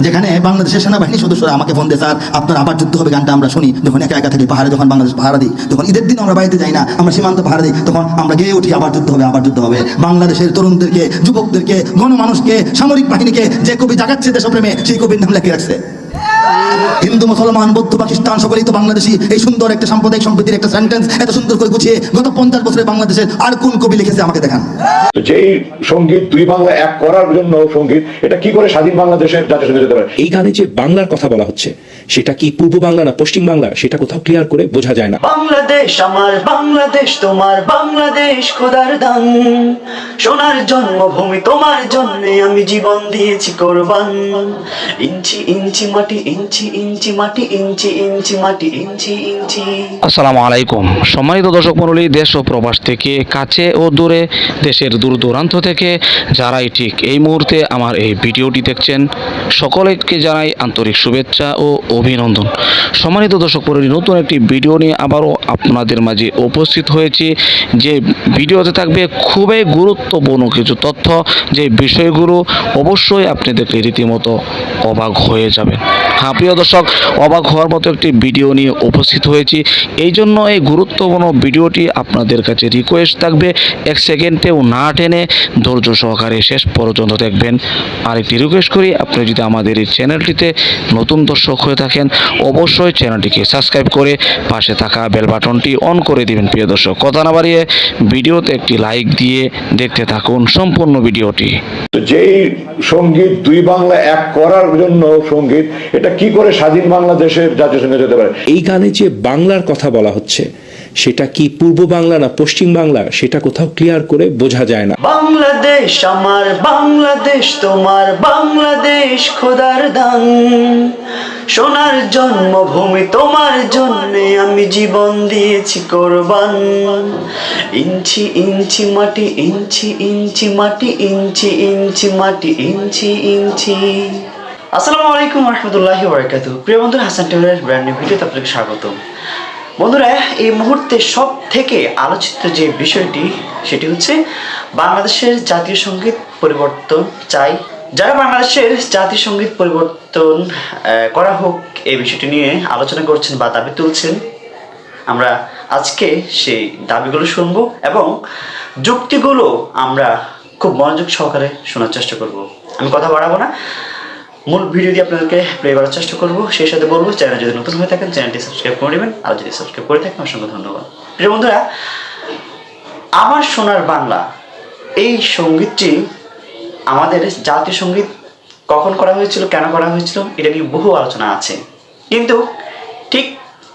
যেখানে বাংলাদেশের সেনাবাহিনী সদস্যরা আমাকে ফোন দেয়, স্যার, আপনার আবার যুদ্ধ হবে। গানটা আমরা শুনি। যখন একা একা থাকি পাহাড়ে যখন বাংলাদেশ ভাড়া দিই তখন ঈদের দিন আমরা বাড়িতে যাই না, আমরা সীমান্ত ভাড়া দিই, তখন আমরা গিয়ে উঠি, আবার যুদ্ধ হবে, আবার যুদ্ধ হবে। বাংলাদেশের তরুণদেরকে, যুবকদেরকে, গণমানুষকে, সামরিক বাহিনীকে যে কবি জাগাচ্ছে দেশপ্রেমে, সেই কবির নাম লেখে রাখছে। হিন্দু মুসলমান বৌদ্ধ পাকিস্তান সকলেই তো বাংলাদেশি। এই সুন্দর একটা সাম্প্রদায়িক সম্প্রীতির একটা সেন্টেন্স এত সুন্দর করে গুছিয়ে গত পঞ্চাশ বছরে বাংলাদেশের আর কোন কবি লিখেছে আমাকে দেখান। যেই সংগীত দুই বাংলা এক করার জন্য সংগীত এটা কি করে স্বাধীন বাংলাদেশের জাতীয় সংগীত হতে পারে? এই গানে যে বাংলার কথা বলা হচ্ছে সেটা কি পূর্ব বাংলা না পশ্চিম বাংলা? সেটা কোথাও ক্লিয়ার করে বোঝা যায় না। বাংলাদেশ আমার বাংলাদেশ তোমার বাংলাদেশ খোদার দান। সোনার জন্মভূমি তোমার জন্য আমি জীবন দিয়েছি কোরবান। ইঞ্চি ইঞ্চি মাটি ইঞ্চি আসসালামু আলাইকুম। সম্মানিত দর্শক মণ্ডলী, দেশ ও প্রবাস থেকে, কাছে ও দূরে, দেশের দূর দূরান্ত থেকে যারাই ঠিক এই মুহূর্তে আমার এই ভিডিওটি দেখছেন, সকলকে জানাই আন্তরিক শুভেচ্ছা ও অভিনন্দন। সম্মানিত দর্শক মণ্ডলী, নতুন একটি ভিডিও নিয়ে আবারও আপনাদের মাঝে উপস্থিত হয়েছি। যে ভিডিওতে থাকবে খুবই গুরুত্বপূর্ণ কিছু তথ্য, যে বিষয়গুলো অবশ্যই আপনি দেখলে রীতিমতো অবাক হয়ে যাবেন হ্যাঁ প্রিয় দর্শক, অবাক হওয়ার মতো একটি ভিডিও নিয়ে উপস্থিত হয়েছি। এই জন্য এই গুরুত্বপূর্ণ ভিডিওটি আপনাদের কাছে রিকোয়েস্ট থাকবে। এক সেকেন্ডেও না টেনে ধৈর্য সহকারে শেষ পর্যন্ত দেখবেন। আর একটি রিকোয়েস্ট করি, আপনি যদি আমাদের এই চ্যানেলটিতে নতুন দর্শক হয়ে থাকেন, অবশ্যই চ্যানেলটিকে সাবস্ক্রাইব করে পাশে থাকা বেল বাটনটি অন করে দিবেন, প্রিয় দর্শক। কথা না বাড়িয়ে ভিডিওতে একটি লাইক দিয়ে দেখতে থাকুন সম্পূর্ণ ভিডিওটি। যেই সংগীত দুই বাংলা এক করার জন্য সংগীত এটা কি করে স্বাধীন বাংলাদেশের জাতীয় সংগীত হতে পারে? এই গানে যে বাংলার কথা বলা হচ্ছে সেটা কি পূর্ব বাংলা না পশ্চিম বাংলা? সেটা কোথাও ক্লিয়ার করে বোঝা যায় না। বাংলাদেশ আমার বাংলাদেশ তোমার বাংলাদেশ খোদার দান। সোনার জন্মভূমি তোমার জন্যে আমি জীবন দিয়েছি কোরবান। ইঞ্চি ইঞ্চি মাটি ইঞ্চি ইঞ্চি মাটি ইঞ্চি ইঞ্চি মাটি ইঞ্চি ইঞ্চি। আসসালামু আলাইকুম রহমতুল্লাহ বরকাতু প্রিয় বন্ধুরা, হাসান টেলারের ব্র্যান্ড নিউ ভিডিওতে আপনাকে স্বাগত বন্ধুরা, এই মুহূর্তে সব থেকে আলোচিত যে বিষয়টি, সেটি হচ্ছে বাংলাদেশের জাতীয় সংগীত পরিবর্তন চাই। যারা বাংলাদেশের জাতীয় সংগীত পরিবর্তন করা হোক, এই বিষয়টি নিয়ে আলোচনা করছেন বা দাবি তুলছেন, আমরা আজকে সেই দাবিগুলো শুনব এবং যুক্তিগুলো আমরা খুব মনোযোগ সহকারে শোনার চেষ্টা করব। আমি কথা বাড়াবো না। মূল ভিডিও দিয়ে আপনাদেরকে প্লে করার চেষ্টা করব। সেই সাথে বলব চ্যানেল যদি নতুন হয়ে থাকেন চ্যানেলটি সাবস্ক্রাইব করে নেবেন। আর যদি সাবস্ক্রাইব করে থাকেন, অসংখ্য ধন্যবাদ। প্রিয় বন্ধুরা, আমার সোনার বাংলা, এই সঙ্গীতটি আমাদের জাতীয় সংগীত কখন করা হয়েছিল, কেন করা হয়েছিল, এটা নিয়ে বহু আলোচনা আছে। কিন্তু ঠিক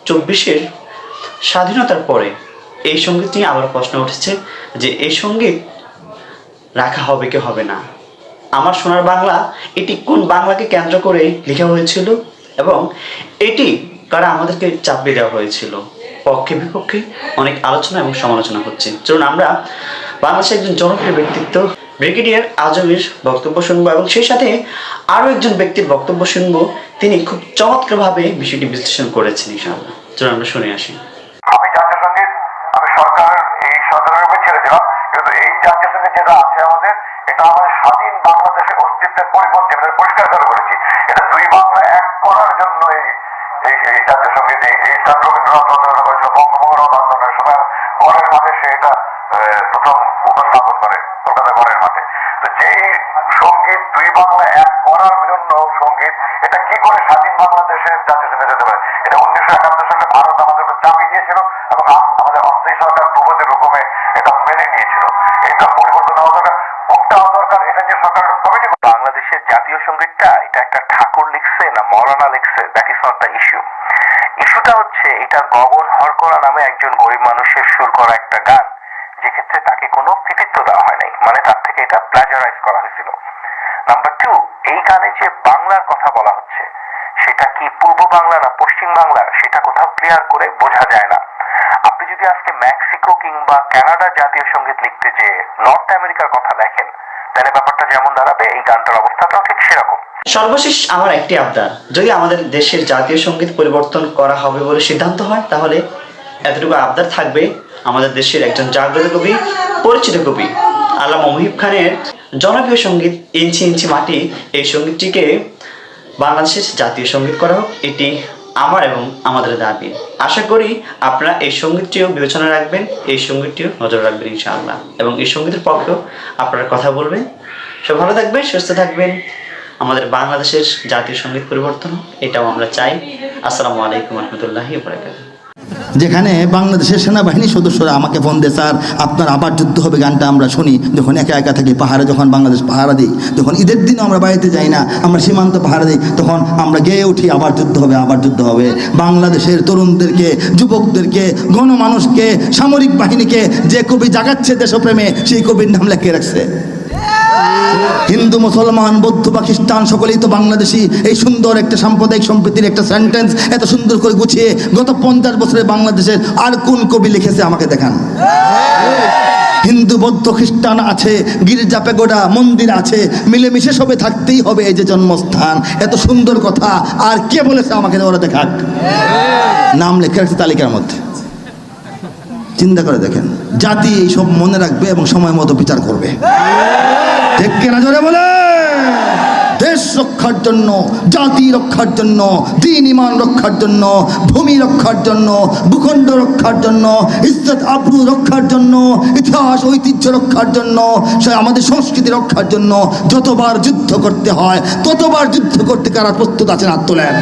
চব্বিশের স্বাধীনতার পরে এই সংগীত নিয়ে আবার প্রশ্ন উঠেছে যে, এই সংগীত রাখা হবে কি হবে না? আমার সোনার বাংলা, এটি কোন বাংলাকে কেন্দ্র করে লেখা হয়েছিল? এবং এটি কারা আমাদেরকে চাপিয়ে দেওয়া হয়েছিল? পক্ষে বিপক্ষে অনেক আলোচনা এবং সমালোচনা হচ্ছে। চলুন আমরা বাংলাদেশের একজন জনপ্রিয় ব্যক্তিত্ব, ব্রিগেডিয়ার আজমের বক্তব্য শুনব এবং সেই সাথে আরও একজন ব্যক্তির বক্তব্য শুনব। তিনি খুব চমৎকারভাবে বিষয়টি বিশ্লেষণ করেছেন, ইনশাআল্লাহ। চলুন আমরা শুনে আসি। আমি সরকার অস্তিত্বের পরিপন্থী আমরা পরিষ্কার করে বলেছি। এটা দুই বাংলা এক করার জন্য এই এই জাতীয় সংগীত, এই স্থান রবীন্দ্রনাথ আন্দোলন করেছিল বঙ্গভঙ্গ আন্দোলনের সময়। গড়ের মাঠে সে এটা প্রথম উপস্থাপন করে কলকাতা গড়ের মাঠে। তো যেই সংগীত দুই বাংলা এক করার জন্য সংগীত, এটা কি করে স্বাধীন বাংলাদেশের জাতীয় একটা ঠাকুর লিখছে না, মৌলানা লিখছে that is not the issue ইস্যুটা হচ্ছে, এটা গগন হরকরা নামে একজন গরিব মানুষের সুর করা একটা গান যে ক্ষেত্রে তাকে কোনো কৃতিত্ব দেওয়া হয় নাই মানে তার থেকে এটা প্লাজারাইজ করা হয়েছিল। নাম্বার টু এই গানে যে বাংলার কথা বলা হচ্ছে, সেটা কি পূর্ব বাংলা না পশ্চিম বাংলা, সেটা কোথাও ক্লিয়ার করে বোঝা যায় না। আপনি যদি আজকে মেক্সিকো কিংবা কানাডা জাতীয় সংগীত লিখতে যে নর্থ আমেরিকার কথা লেখেন তাহলে ব্যাপারটা যেমন দাঁড়াবে, এই গানটার অবস্থাটাও ঠিক সেরকম। সর্বশেষ আমার একটি আবদার। যদি আমাদের দেশের জাতীয় সংগীত পরিবর্তন করা হবে বলে সিদ্ধান্ত হয়, তাহলে এতটুকু আবদার থাকবে আমাদের দেশের একজন জাগ্রত কবি, পরিচিত কবি, আল্লামা মুহিব খানের জনপ্রিয় সংগীত ইঞ্চি ইঞ্চি মাটি। এই সঙ্গীতটিকে বাংলাদেশের জাতীয় সংগীত করা হোক, এটি আমার এবং আমাদের দাবি। আশা করি আপনারা এই সঙ্গীতটিও বিবেচনা রাখবেন, এই সঙ্গীতটিও নজর রাখবেন ইনশাআল্লাহ। এবং এই সঙ্গীতের পক্ষেও আপনারা কথা বলবেন। সব ভালো থাকবেন, সুস্থ থাকবেন। আমাদের বাংলাদেশের জাতীয় সংগীত পরিবর্তন এটাও আমরা চাই। আসসালামু আলাইকুম রহমতুল্লাহি যেখানে বাংলাদেশের সেনাবাহিনীর সদস্যরা আমাকে ফোন দেয়, স্যার, আপনার আবার যুদ্ধ হবে, গানটা আমরা শুনি। যখন একা একা থাকি, পাহাড়ে যখন বাংলাদেশ পাহারা দিই, যখন ঈদের দিনও আমরা বাড়িতে যাই না, আমরা সীমান্ত পাহারা দিই, তখন আমরা গেয়ে উঠি, আবার যুদ্ধ হবে, আবার যুদ্ধ হবে। বাংলাদেশের তরুণদেরকে, যুবকদেরকে, গণমানুষকে, সামরিক বাহিনীকে যে কবি জাগাচ্ছে দেশপ্রেমে, সেই কবির নাম লেখে রাখছে। হিন্দু, মুসলমান, বৌদ্ধ খ্রিস্টান সকলেই তো বাংলাদেশি। এই সুন্দর একটা সাম্প্রদায়িক সম্প্রীতির একটা সেন্টেন্স এত সুন্দর করে গুছিয়ে গত পঞ্চাশ বছরে বাংলাদেশের আর কোন কবি লিখেছে আমাকে দেখান? হিন্দু, বৌদ্ধ, খ্রিস্টান আছে, গির্জা পেগোডা মন্দির আছে, মিলেমিশে সবে থাকতেই হবে এই যে জন্মস্থান। এত সুন্দর কথা আর কে বলেছে আমাকে ওরা দেখাক? নাম লেখা রাখছে তালিকার মধ্যে। চিন্তা করে দেখেন। জাতি এইসব মনে রাখবে এবং সময় মতো বিচার করবে। বলে? দেশ রক্ষার জন্য, জাতি রক্ষার জন্য, দিন ইমান রক্ষার জন্য, ভূমি রক্ষার জন্য, ভূখণ্ড রক্ষার জন্য, ইজ্জত আবরু রক্ষার জন্য, ইতিহাস, ঐতিহ্য রক্ষার জন্য, সে আমাদের সংস্কৃতি রক্ষার জন্য যতবার যুদ্ধ করতে হয়, ততবার যুদ্ধ করতে কারা প্রস্তুত আছেন হাত তোলেন।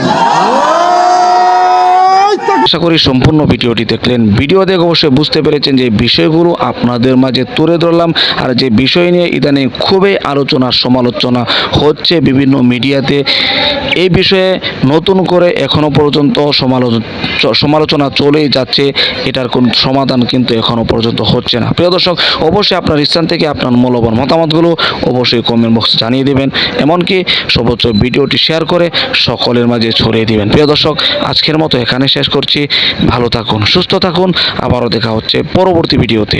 আশা করি সম্পূর্ণ ভিডিওটি দেখলেন। ভিডিও দেখে অবশ্যই বুঝতে পেরেছেন যে বিষয়গুলো আপনাদের মাঝে তুলে ধরলাম আর যে বিষয় নিয়ে ইদানিং খুবই আলোচনা, সমালোচনা হচ্ছে বিভিন্ন মিডিয়াতে। এই বিষয়ে নতুন করে এখনও পর্যন্ত সমালোচনা সমালোচনা চলেই যাচ্ছে। এটার কোন সমাধান কিন্তু এখনও পর্যন্ত হচ্ছে না। প্রিয় দর্শক, অবশ্যই আপনার স্থান থেকে আপনার মূল্যবান মতামতগুলো অবশ্যই কমেন্ট বক্সে জানিয়ে দেবেন। এমনকি সর্বোচ্চ ভিডিওটি শেয়ার করে সকলের মাঝে ছড়িয়ে দিবেন। প্রিয় দর্শক, আজকের মতো এখানে শেষ করছি। ভালো থাকুন সুস্থ থাকুন। আবারও দেখা হচ্ছে পরবর্তী ভিডিওতে।